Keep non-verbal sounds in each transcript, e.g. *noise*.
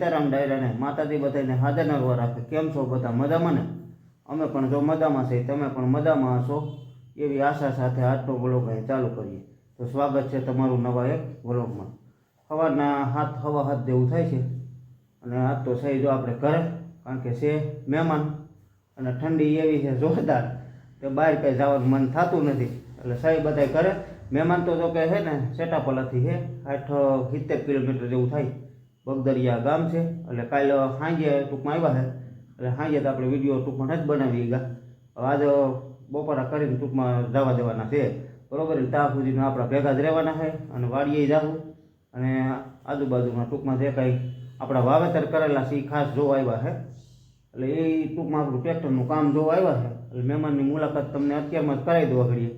સીતારામ ડાયરાને માતાજી બધાને હાજર નરવા રાખે. કેમ છો બધા? મજામાં ને? અમે પણ જો મજામાં છે તમે પણ મજામાં હશો? એવી આશા સાથે આજનો વ્લોગ અહીં ચાલુ કરીએ. તો સ્વાગત છે તમારું નવા એક વ્લોગમાં સવારના હાથ, હવા હાથ જેવું થાય છે. અને આજ તો સહી જો આપણે ઘરે, કારણ કે છે મહેમાન. અને ઠંડી એવી છે જોરદાર કે બહાર કંઈ જવાનું મન થતું નથી. એટલે સહી બધા ઘરે. મહેમાન તો જો કે છે ને સેટાપલાથી છે. આઠ સિત્તેર કિલોમીટર જેવું થાય. બગદરિયા ગામ છે. એટલે કાલે સાંજે ટૂંકમાં આવ્યા છે. એટલે સાંજે તો આપણે વીડિયો ટૂંકમાં નથી બનાવી ગયા હવે આજે બપોરા કરીને ટૂંકમાં જવા દેવાના છે. બરોબર ત્યાં સુધીમાં આપણા ભેગા જ રહેવાના છે અને વાડીએ જાવું. અને આજુબાજુમાં ટૂંકમાં જે કાંઈ આપણા વાવેતર કરેલા છે એ ખાસ જોવા આવ્યા છે. એટલે એ ટૂંકમાં આપણું ટ્રેક્ટરનું કામ જોવા આવ્યા છે. એટલે મહેમાનની મુલાકાત તમને અત્યારમાં જ કરાવી દો ઘડીએ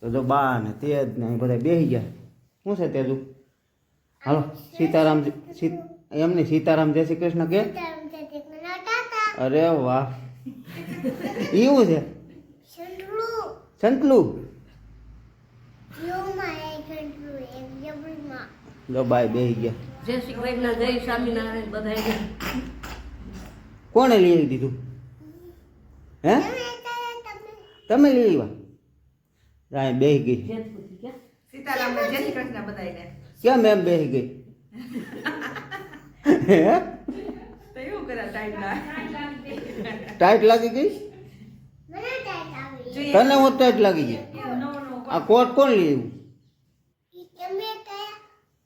તો જો બા ને તેજ ને અહીં બધા બેસી ગયા. શું છે તેજુ? હાલો સીતારામ સી નહીં સીતારામ જય શ્રી કૃષ્ણ કે? અરે વાહ. એવું છે? સંતલું જો બાય બેસી ગયા. જય શ્રી કૃષ્ણ જય સ્વામિનારાયણ બધાય કોણે લઈ આવી દીધું હે? તમે લઈ આવ્યા રાય બેહી ગઈ. સીતારામ જય શ્રી કૃષ્ણ બધાયને કેમ એમ બેસી ગઈ હે તો એવું કરે ટાઈટના ટાઈટ લાગી ગઈ જોઈએ તને હું ટાઈટ લાગી ગઈ નવો નવો આ કોટ કોણ લઈ આવ્યું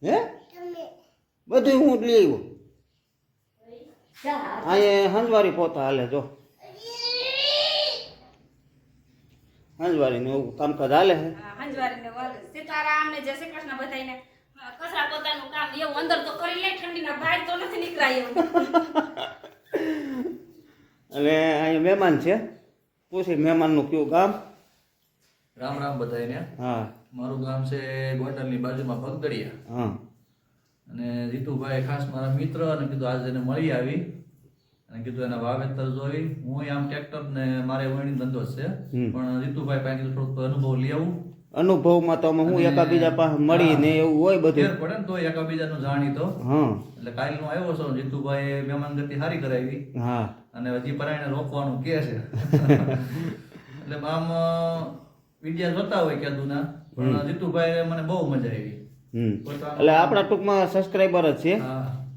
હે બધું હું જ લઈ આવ્યો અહીંયા હંજવારી પોતા હાલે જો હંજવારીને એવું કામકાજ હાલે છે હંજવારીને વાલે સીતારામ ને જય શ્રી કૃષ્ણ બધાયને કચરા પોતાનું કામ એવું અંદર તો કરી લે ઠંડીના બહાર તો નથી નીકળાય અને અહીંયા મહેમાન છે. પૂછી મહેમાનનું કયું ગામ? રામ રામ બધાને હા. મારું ગામ છે ગોંડલની બાજુમાં ભગદડિયા. હા. અને જીતુભાઈ ખાસ મારા મિત્ર અને કીધું આજે એને મળી આવી. અને કીધું એના વાવેતર જોઈ. હું આમ ટ્રેક્ટર ને મારે વણી ધંધો છે. પણ જીતુભાઈ પાસે થોડુંક થોડોક અનુભવ લઈ આવું. અનુભવમાં તો અમે હું એકાબીજા પાસે મળીને એવું હોય બધું. પડે ને તો એકાબીજાનું જાણીતો. હા. એટલે કાલ હું આવ્યો છો જીતુભાઈ મહેમાન ગતિ સારી કરાવી. હા. અને હજી પરાયને રોકવાનું કે છે. એટલે આમ વિડિયા જોતા હોય કેદુના પણ જીતુભાઈ મને બહુ મજા આવી. એટલે આપણા ટૂંકમાં સબસ્ક્રાઇબર જ છે.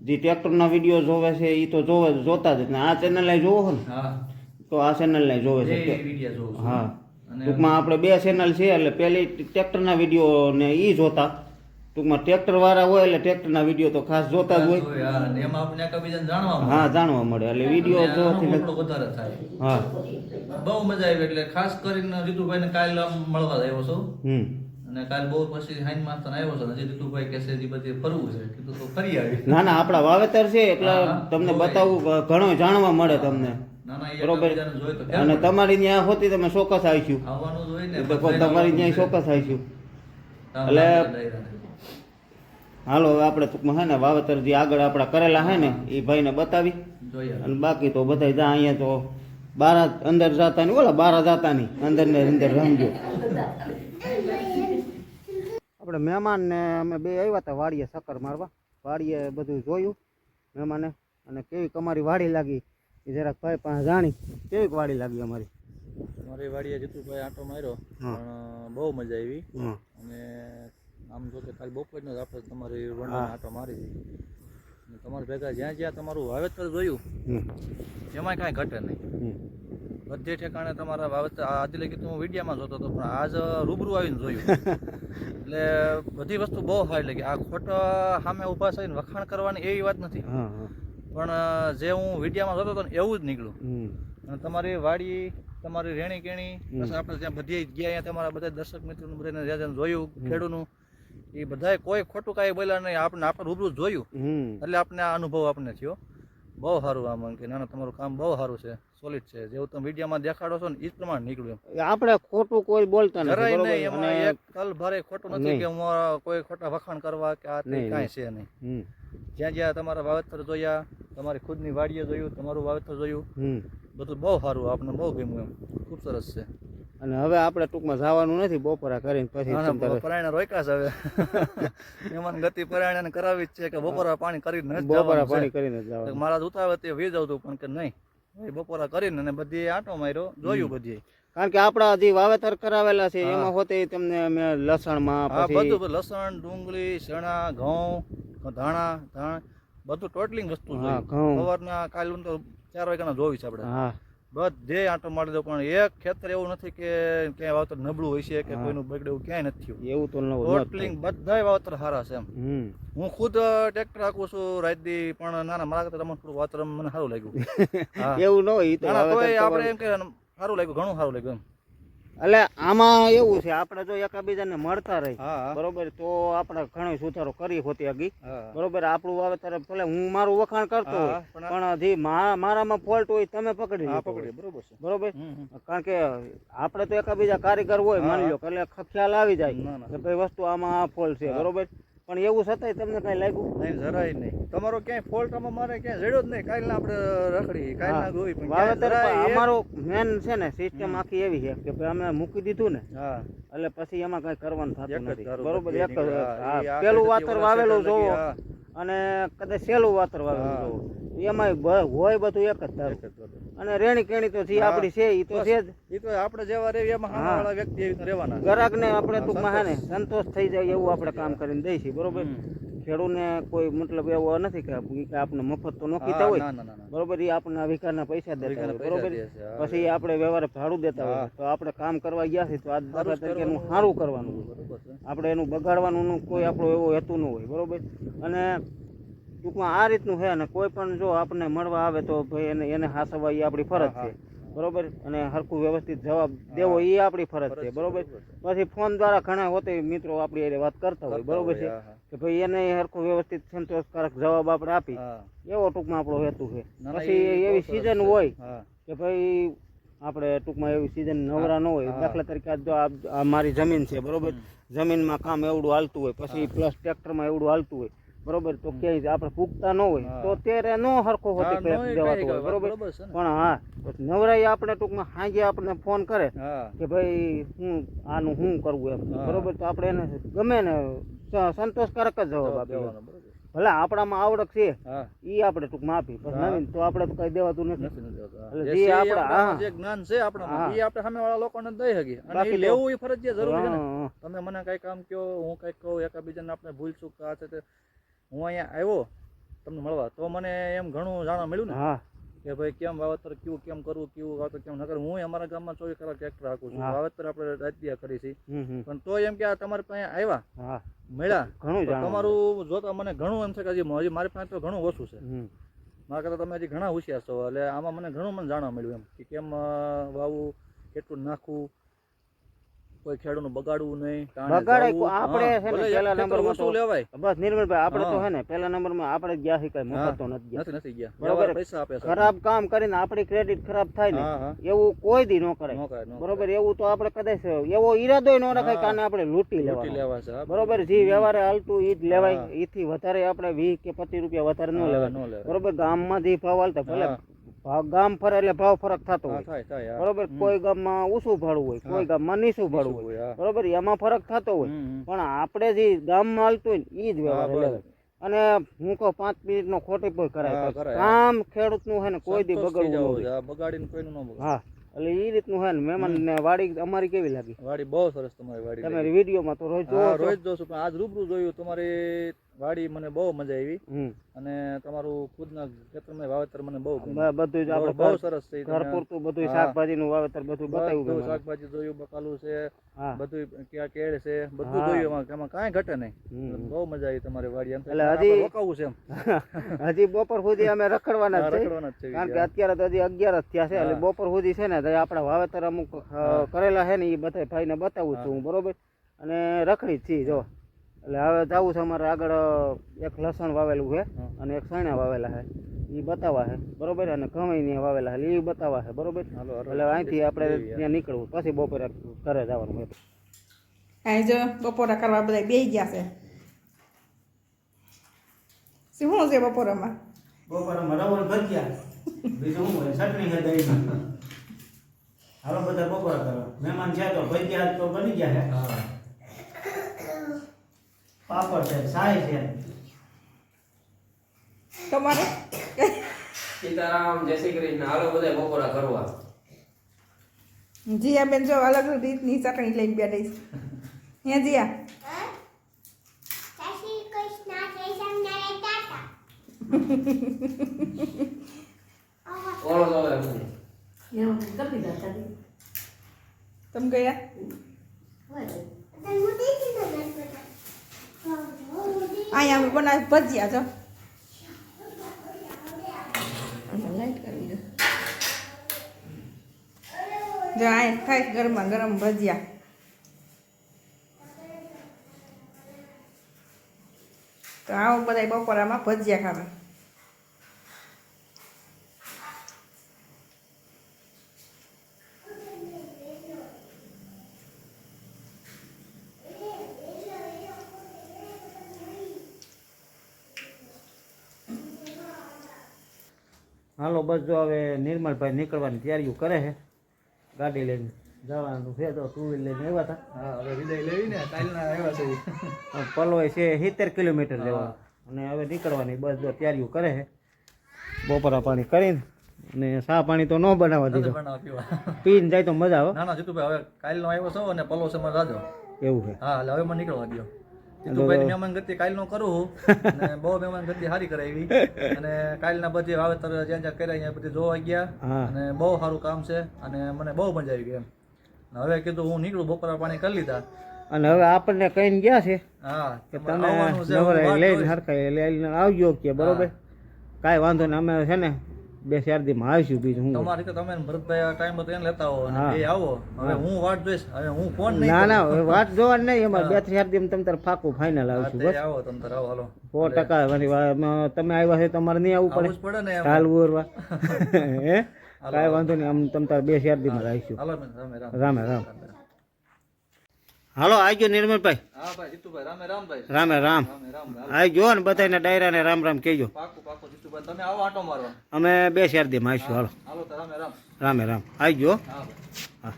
જે ટ્રેક્ટરના વીડિયો જોવે છે એ તો જોવે જોતા જ ને. આ ચેનલ જોવો છો ને. હા. તો આ ચેનલ જોવે છે. હા. ટૂંકમાં આપણે બે ચેનલ છે એટલે પહેલી ટ્રેક્ટરના વીડિયો ને એ જોતા. ટૂંકમાં ટ્રેક્ટર વાળા હોય એટલે ટ્રેક્ટરના વીડિયો તો ખાસ જોતા જ હોય. હા, એમાં આપણે એકબીજાને જાણવા મળે. હા જાણવા મળે. એટલે વીડિયો જોવાથી વધારે થાય. હા. બહુ મજા આવી એટલે ખાસ કરીને જીતુભાઈને કાલ મળવા આવ્યો છું. હમ. અને કાલ બહુ પછી હાઈન માસ્તર આવ્યો છે હજી જીતુભાઈ કે હજી બધી ફરવું છે કીધું તો ફરી આવી. ના ના આપણા વાવેતર છે એટલે. તમને બતાવવું બતાવું ઘણું જાણવા મળે તમને. બરોબર. અને તમારી ત્યાં હોતી તમે ચોક્કસ આવીશું. તમારી ત્યાં ચોક્કસ આવીશું. એટલે- હાલો હવે આપણે ટૂંકમાં હે ને વાવેતર જે આગળ આપણા કરેલા હે ને એ ભાઈને બતાવી. અને બાકી તો બધા જા અહીંયા તો બાર અંદર જાતા નહીં ઓલા બાર જાતા નહીં અંદર ને અંદર રમજો. આપણે મહેમાનને અમે બે આવ્યા હતા વાડીએ ચક્કર મારવા. વાડીએ બધું જોયું મહેમાને. અને કેવી કમારી વાડી લાગી. એ જરાક ભાઈ પાસે જાણી કેવી વાડી લાગી અમારી? અમારી વાડીએ જીતુભાઈ આંટો માર્યો પણ બહુ મજા આવી. અને આમ જો કે કાલ બપોરનો જ આપણે તમારી હા. આંટો મારી દીધી. તમારા ભેગા જ્યાં જ્યાં તમારું વાવેતર જોયું એમાં કાંઈ ઘટે નહીં. બધે ઠેકાણે તમારા વાવેતર આજે લગી તો હું વિડીયામાં જોતો હતો પણ આજ રૂબરૂ આવીને જોયું. *laughs* એટલે બધી વસ્તુ બહુ સારી લાગી. આ ખોટા સામે ઊભા થઈને વખાણ કરવાની એવી વાત નથી. પણ જે હું વિડીયામાં જોતો હતો ને એવું જ નીકળ્યું. અને તમારી વાડી તમારી રેણી કેણી. પછી આપણે ત્યાં બધી ગયા અહીંયા તમારા બધા દર્શક મિત્રો બધાને જ્યાં જ્યાં ખેડૂનું એ બધાએ કોઈ ખોટું કાંઈ બોલ્યા નહીં આપણે આપણે રૂબરૂ જોયું. એટલે આપણે આ અનુભવ આપણને થયો. બહુ સારું આમ કે ના તમારું કામ બહુ સારું છે સોલિડ છે. જેવું તમે વિડીયોમાં દેખાડો છો ને એ જ પ્રમાણે નીકળ્યું. આપણે ખોટું કોઈ બોલતા નથી એમાં એક કલ ભરે ખોટું નથી કે હું કોઈ ખોટા વખાણ કરવા કે આ તે કાંઈ છે નહીં. જ્યાં જ્યાં તમારા વાવેતર જોયા તમારી ખુદની વાડીએ જોયું તમારું વાવેતર જોયું બધું બહુ સારું આપણને બહુ ગમ્યું એમ. ખૂબ સરસ છે. અને હવે આપણે ટૂંકમાં જવાનું નથી બપોરા કરીને પછી પરાયણ છે હવે. *laughs* મહેમાન ગતિ પરાયણે કરાવી જ છે કે બપોરા પાણી કરીને બપોરા પાણી કરીને જ જવાનું. મારા ઉતાવળ તે વી જવું પણ કે નહીં. બપોરા કરીને અને બધી આંટો માર્યો જોયું બધી. કારણ કે આપણા જે વાવેતર કરાવેલા છે એમાં હોતે તમને અમે લસણમાં બધું લસણ ડુંગળી ચણા ઘઉં ધાણા ધાણ બધું ટોટલિંગ વસ્તુ ઘઉં. સવારના કાલ તો ચાર વાગ્યાના જોવી છે આપણે. હા. બધે આંટો મારી દો પણ એક ખેતર એવું નથી કે ક્યાંય વાવતર નબળું હોય છે કે. કોઈનું બગડે એવું ક્યાંય નથી થયું. એવું તો ટોટલિંગ બધાય વાવતર સારા છે એમ. હું ખુદ ટ્રેક્ટર હાંકું છું રાતદી પણ ના ના મારા કરતા તમને થોડું વાતર મને સારું લાગ્યું. *laughs* એવું ન હોય આપણે એમ કે સારું લાગ્યું ઘણું સારું લાગ્યું એમ. એટલે આમાં એવું છે આપણે જો એકાબીજાને મળતા રહી બરોબર? તો આપણે ઘણો સુધારો કરી હોતી આગી બરોબર? આપણું વાવેતર ભલે હું મારું વખાણ કરતો પણ જે મારામાં ફોલ્ટ હોય તમે પકડી. પકડી બરોબર છે. બરોબર. કારણ કે આપણે તો એકાબીજા કારીગર હોય માની લો એટલે ખ્યાલ આવી જાય. કે ભાઈ વસ્તુ આમાં આ ફોલ્ટ છે બરોબર? પણ એવું છતાંય તમને કઈ લાગ્યું? નહીં જરાય નહીં. તમારો ક્યાંય ફોલ્ટ આમાં મારે ક્યાંય જડ્યો જ નહીં. કાલના આપણે રખડી હા. ગોઈ પણ વાવેતર અમારો મેન છે ને સિસ્ટમ આખી એવી છે કે ભાઈ અમે મૂકી દીધું ને હા. એટલે પછી એમાં કઈ કરવાનું થતું નથી. બરોબર એક પેલું વાતર વાવેલું જોવો. અને કદાચ સેલું વાતર વાવેલું જોવો. એમાં હોય બધું એક જ ધારું. અને રેણી કેણી તો થી. આપણી છે એ તો છે જ. ઈ તો આપણે જેવા રેવી એમાં હા. સામેવાળા વ્યક્તિ એવી રહેવાના ગ્રાહકને આપણે ટૂંકમાં હે સંતોષ થઈ જાય એવું આપણે કામ કરીને દઈશું બરોબર? ખેડૂને કોઈ મતલબ એવો નથી કે ઈ આપણે મફત તો નોકી હોય. બરોબર? એ આપણને વિકારના પૈસા દેતા હોય બરોબર. પછી આપણે વ્યવહાર ભાડું દેતા હોય તો આપણે કામ કરવા ગયા છીએ તો આ દાખલા તરીકે એનું સારું કરવાનું આપણે એનું બગાડવાનું કોઈ આપણો એવો હેતુ ન હોય બરોબર? અને ટૂંકમાં આ રીતનું છે અને કોઈ પણ જો આપણને મળવા આવે તો ભાઈ એને એને હાસવા એ આપણી ફરજ છે. બરોબર? અને હરખું વ્યવસ્થિત જવાબ દેવો એ આપણી ફરજ છે બરોબર? પછી ફોન દ્વારા ઘણા હોતે મિત્રો આપણી એને વાત કરતા હોય બરોબર છે. કે ભાઈ એને હરખું વ્યવસ્થિત સંતોષકારક જવાબ આપણે આપી. એવો ટૂંકમાં આપણો હેતુ છે. પછી એવી સિઝન હોય કે ભાઈ આપણે ટૂંકમાં એવી સિઝન નવરા ન હોય. દાખલા તરીકે આજ જો આ આ મારી જમીન છે બરોબર? જમીનમાં કામ એવડું હાલતું હોય પછી પ્લસ ટ્રેક્ટરમાં એવડું હાલતું હોય. બરોબર? તો કે આપણે પૂગતા ન હોય તો ત્યારે નો હરખો હોતી દેવાતો હોય બરોબર. પણ હા નવરાઈ આપણે ટૂંકમાં સાંજે આપણને ફોન કરે કે ભાઈ હું આનું હું કરવું એમ. બરોબર? તો આપણે એને ગમે ને સંતોષકારક જ જવાબ બરોબર. ભલે આપણામાં આવડત છે એ આપણે ટૂંકમાં આપી. પણ નવીન તો આપણે તો કઈ દેવાતું નથી. જે આપણા- જે જ્ઞાન છે આપણામાં એ આપણે સામેવાળા લોકોને દઈ શકીએ. અને એ લેવું એ ફરજિયાત જરૂરી છે. તમે મને કઈ કામ કહો હું કઈ કહું એકબીજાને આપણે ભૂલ ચૂક આ છે હું અહીંયા આવ્યો તમને મળવા. તો મને એમ ઘણું જાણવા મળ્યું ને હા. કે ભાઈ કેમ વાવેતર કેવું કેમ કરવું કેવું વાવેતર કેમ ન કરવું. હું અમારા ગામમાં ચોવીસ કલાક ટ્રેક્ટર રાખું છું. વાવેતર આપણે રાતિયા કરી છે. પણ તો એમ કે આ તમારી પાસે આવ્યા મળ્યા. ઘણું તમારું જોતા મને ઘણું એમ છે કે હજી મારી પાસે તો ઘણું ઓછું છે. મારા કરતાં તમે હજી ઘણા હોશિયાર છો. એટલે આમાં મને ઘણું મને જાણવા મળ્યું એમ કે કેમ વાવું વાવવું કેટલું નાખવું કોઈ ખેડૂતનું બગાડવું નહીં બગાડે આપણે છે ને પહેલા નંબરમાં શું લેવાય. બસ નિર્મળભાઈ આપણે તો. હે. ને પહેલા નંબરમાં આપણે ગયા છે કઈ મફત તો નથી ગયા. નથી ગયા. બરોબર. પૈસા આપે ખરાબ કામ કરીને આપણી ક્રેડિટ ખરાબ થાય ને એવું કોઈ દી ન કરે કરાય બરોબર? એવું તો આપણે કદાચ એવો ઈરાદો ન રાખાય કાને આપણે લૂંટી લેવા બરોબર. જે વ્યવહારે હાલતું ઈ જ લેવાય. એથી ઈથી વધારે આપણે વીસ કે પચીસ રૂપિયા વધારે ન લેવાય. લેવાય. બરોબર? ગામમાં જે ભાવ હાલતા ભલે. ભાવ ગામ ફરે એટલે ભાવ ફરક થતો હોય. હા. બરોબર? કોઈ ગામમાં ઓછું ભાડું હોય કોઈ ગામમાં નીચું ભાડું હોય. બરોબર? એમાં ફરક થતો હોય. પણ આપણે જે ગામમાં હાલતું હોય ને એ જ વ્યવહાર અને હું કહું પાંચ મિનિટ નો ખોટી પણ કરાય. કામ ખેડૂતનું છે ને કોઈ દી બગડવું હોય. બગાડીને કોઈનું ન હા એટલે એ રીતનું છે ને મહેમાન ને વાડી અમારી કેવી લાગી? વાડી બહુ સરસ તમારી વાડી તમારી વિડીયોમાં તો રોજ જોવો રોજ જોશું પણ આજ રૂબરૂ જોયું તમારી વાડી મને બહુ મજા આવી. અને તમારું ખુદના ખેતરમાં વાવેતર મને બહુ બધું જ આપણે બહુ સરસ છે ઘર પૂરતું બધું. શાકભાજી નું વાવેતર બધું બતાવ્યું બધું શાકભાજી જોયું બકાલું છે બધું ક્યાં કેળ છે બધું જોયું એમાં એમાં કાંઈ ઘટે નહીં. બહુ મજા આવી તમારી વાડી. એમ એટલે હજી- રોકાવું છે એમ. *laughs* હજી બપોર સુધી અમે રખડવાના જ રખડવાના જ છે કારણ કે અત્યારે તો હજી અગિયાર જ થયા છે. એટલે. બપોર સુધી છે ને તો આપણા વાવેતર અમુક કરેલા છે ને એ બધા ભાઈને બતાવું છું હું બરોબર? અને રખડી જ છીએ જો. એટલે હવે જવું છે અમારે આગળ એક લસણ વાવેલું છે અને એક સણા વાવેલા છે. એ બતાવવા છે. બરોબર? અને ઘઉં વાવેલા છે. એ બતાવવા છે. બરોબર. એટલે અહીંથી આપણે ત્યાં નીકળવું. પછી બપોરે ઘરે જવાનું હોય અહીં જો બપોરા કરવા બધા બે ગયા છે. શું છે બપોરામાં? બપોરામાં રવણ ભજીયા. બીજું શું હોય? ચટણી છે દહીં હાલો બધા બપોરા કરવા. મહેમાન છે તો ભજીયા તો બની ગયા છે. હા. પાપડ છે સાય છે. તમારે? સીતારામ જય શ્રી કૃષ્ણ. હાલો બધા બપોરા કરવા. જીયા બેન જો અલગ રીતની ચટણી લઈને બેઠી છે. હે જીયા. તમે ગયા? અહીંયા અમે બનાવી ભજીયા છો લાઈટ કરવી જો. જો આ થાય ગરમા ગરમ ભજીયા. તો આવો બધા બપોરામાં ભજીયા ખાવા. હાલો બસ જો હવે નિર્મલભાઈ નીકળવાની તૈયારીઓ કરે છે. ગાડી લઈને જવાનું છે તો ટુ વ્હીલ લઈને આવ્યા હતા. હવે વિદાય લેવી ને કાલના આવ્યા છે. પલોય છે સિત્તેર કિલોમીટર લેવા અને હવે નીકળવાની બસ જો તૈયારીઓ કરે છે. બપોરા પાણી કરીને અને સા પાણી તો ન બનાવવા દીધો. પીને જાય તો મજા આવે. ના ના જીતુભાઈ હવે કાલનો આવ્યો છો અને પલો સમય રાજો એવું છે. હા એટલે હવે મને નીકળવા દો જીતુભાઈ મહેમાન ગતિ કાલનો કરું *laughs* અને બહુ મહેમાન ગતિ સારી કરાવી અને કાલના બધી વાવેતર જ્યાં જ્યાં કર્યા ત્યાં બધી જોવા ગયા. અને બહુ સારું કામ છે. અને મને બહુ મજા આવી ગઈ એમ. હવે કીધું હું નીકળું બપોરા પાણી કરી લીધા. અને હવે આપણને કહીને ગયા છે હા કે તમે લઈને હરખાઈ લઈને આવજો કે બરોબર? કાંઈ વાંધો નહીં અમે છે ને બે ચાર દીમાં આવીશું બીજું હું તમારે રીતે તમે ભરતભાઈ ટાઈમ હતો એને લેતા આવો અને એ આવો. હવે હું. વાટ જોઈશ. હવે હું ફોન નહીં ના ના વાત જોવા નહીં. એમાં બે ચાર દી તમે તાર ફાકું ફાઇનલ આવીશું બસ. આવો તમે તાર આવો હાલો. સો ટકા તમે આવ્યા છે તમારે નહીં આવવું પડે. પડે ને એમ. ચાલવું *laughs* હે? કાંઈ વાંધો નહીં આમ તમે તાર બે ચાર દીમાં બેન, રામે રામ. હાલો આવજો નિર્મલભાઈ. હા ભાઈ જીતુભાઈ રામે રામ ભાઈ. રામે રામ. ભાઈ. આવજો ને બધાને ડાયરાને રામ રામ કહેજો. તમે આવો આટો મારવા. અમે બે ચાર દીમાં આવીશું હાલો. હાલો રામે રામ. રામે રામ. આવી હા હા.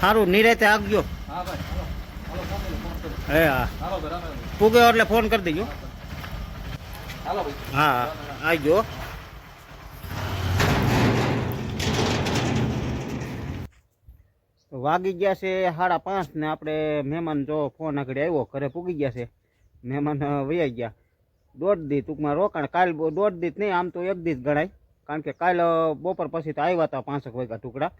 સારું નિરાતે આવજો હા. હે હા. હાલો ભાઈ રામે રામ. પૂગે એટલે ફોન કરી દેજો. હા ભાઈ. હા વાગી ગયા છે સાડા પાંચ ને આપણે મહેમાન જો ફોન આગળ આવ્યો, ઘરે પૂગી ગયા છે. મહેમાન વૈયા ગયા. દોઢ દી ટૂંકમાં રોકાણ, કાલ દોઢ દી નહીં, આમ તો એક દી જ ગણાય. કારણ કે કાલ બપોર પછી તો આવ્યા હતા પાંચક વાગ્યા ટુકડા.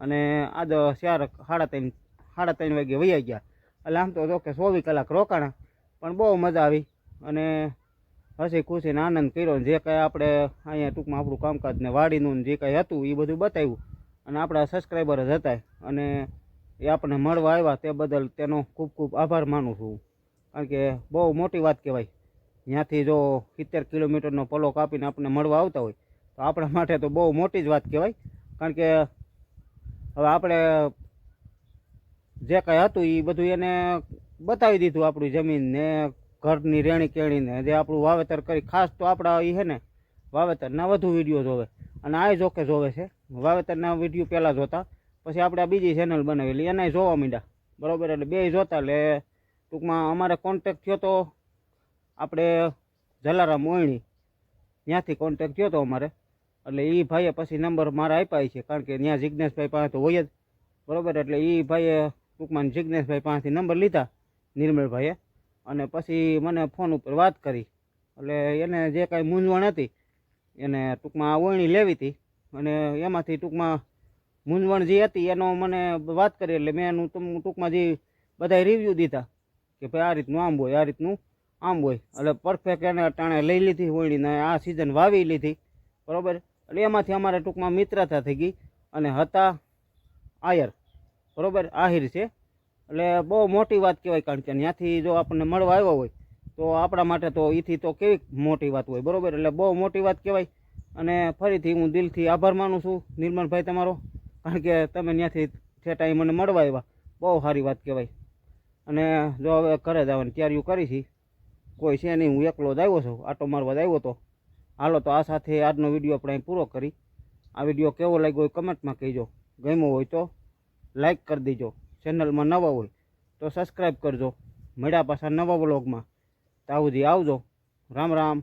અને આજ ચાર સાડા ત્રણ સાડા ત્રણ વાગે વયા ગયા. એટલે આમ તો જો કે ચોવીસ કલાક રોકાણા, પણ બહુ મજા આવી. અને હસી ખુશીને આનંદ કર્યો. જે કાંઈ આપણે અહીંયા ટૂંકમાં આપણું કામકાજ ને વાડીનું જે કાંઈ હતું, એ બધું બતાવ્યું. અને આપણા સબસ્ક્રાઈબર જ હતા. અને એ આપણને મળવા આવ્યા તે બદલ તેનો ખૂબ ખૂબ આભાર માનું છું. કારણ કે બહુ મોટી વાત કહેવાય. ત્યાંથી જો સિત્તેર કિલોમીટરનો પલો કાપીને આપણને મળવા આવતા હોય, તો આપણા માટે તો બહુ મોટી જ વાત કહેવાય. કારણ કે હવે આપણે જે કાંઈ હતું એ બધું એને બતાવી દીધું આપણી જમીન ને ઘરની રેણી કેણીને જે આપણું વાવેતર કરી, ખાસ તો આપણા એ છે ને, વાવેતરના વધુ વીડિયો જોવે. અને આ જોકે જોવે છે. વાવેતરના વીડિયો પહેલાં જોતા, પછી આપણે આ બીજી ચેનલ બનાવેલી એને જોવા માંડ્યા. બરાબર, એટલે બે જોતા, એટલે ટૂંકમાં અમારે કોન્ટેક થયો તો આપણે જલારામ મોયણી ત્યાંથી કોન્ટેક થયો તો અમારે. એટલે એ ભાઈએ પછી નંબર મારા આપ્યા છે, કારણ કે ત્યાં જિજ્ઞેશભાઈ પાસે તો હોય જ. બરાબર, એટલે એ ભાઈએ ટૂંકમાં જિજ્ઞેશભાઈ પાસેથી નંબર લીધા નિર્મળભાઈએ અને પછી મને ફોન ઉપર વાત કરી. એટલે એને જે કાંઈ મૂંઝવણ હતી એને ટૂંકમાં આ ઓયણી લેવી હતી. અને એમાંથી ટૂંકમાં મૂંઝવણ જે હતી એનો મને વાત કરી એટલે મેં એનું ટૂંક- ટૂંકમાં જે બધા રિવ્યૂ દીધા કે ભાઈ આ રીતનું આમ હોય, આ રીતનું આમ હોય. એટલે પરફેક્ટ એને ટાણે લઈ લીધી ઓયણીને આ સિઝન વાવી લીધી. બરાબર? એટલે એમાંથી અમારે ટૂંકમાં મિત્રતા થઈ ગઈ અને હતા આયર. બરાબર? આહિર છે. એટલે બહુ મોટી વાત કહેવાય કારણ કે ત્યાંથી જો આપણને મળવા આવ્યો હોય તો આપણા માટે તો એથી તો કેવી મોટી વાત હોય, બરાબર? એટલે બહુ મોટી વાત કહેવાય. અને ફરીથી હું દિલથી આભાર માનું છું, નિર્મલભાઈ તમારો. કારણ કે તમે ત્યાંથી છે ટાઈમ મને મળવા આવ્યા. બહુ સારી વાત કહેવાય. અને જો હવે ઘરે જવાની તૈયારીઓ કરી છે, કોઈ છે નહીં, હું એકલો જ આવ્યો છું, આટો મારવા જ આવ્યો હતો. હાલો તો આ સાથે આજનો વીડિયો આપણે પૂરો કરી. આ વીડિયો કેવો લાગ્યો હોય કમેન્ટમાં કહેજો. ગમ્યો હોય તો લાઈક કરી દેજો. ચેનલમાં નવા હોય તો સબસ્ક્રાઈબ કરજો. મળ્યા પાછા નવા વ્લોગમાં. ત્યાં સુધી આવજો. રામ રામ.